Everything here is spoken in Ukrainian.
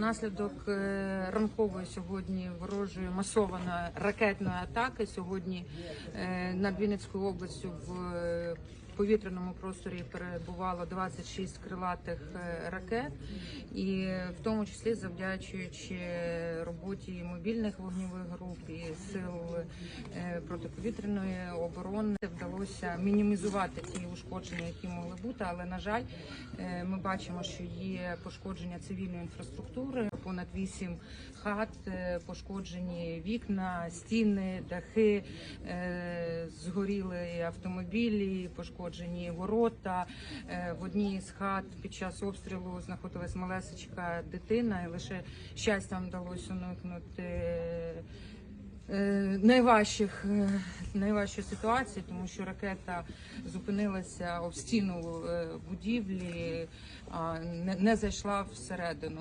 Внаслідок е, ранкової сьогодні ворожої масованої ракетної атаки. Сьогодні е, над Вінницькою областю в е, повітряному просторі перебувало 26 крилатих е, ракет, і в тому числі завдячуючи роботі мобільних вогневих груп і сил е, протиповітряної оборони вдалося мінімізувати ті ушкодження, які могли бути. Але на жаль, е, ми бачимо, що є пошкодження цивільної інфраструктури. Понад вісім хат е, пошкоджені вікна, стіни, дахи, е, згоріли автомобілі, пошкоджені ворота. Е, В одній з хат під час обстрілу знаходилась малесечка дитина, і лише щастям вдалося уникнути. Найважчих найважчої ситуації, тому що ракета зупинилася об стіну будівлі, а не зайшла всередину.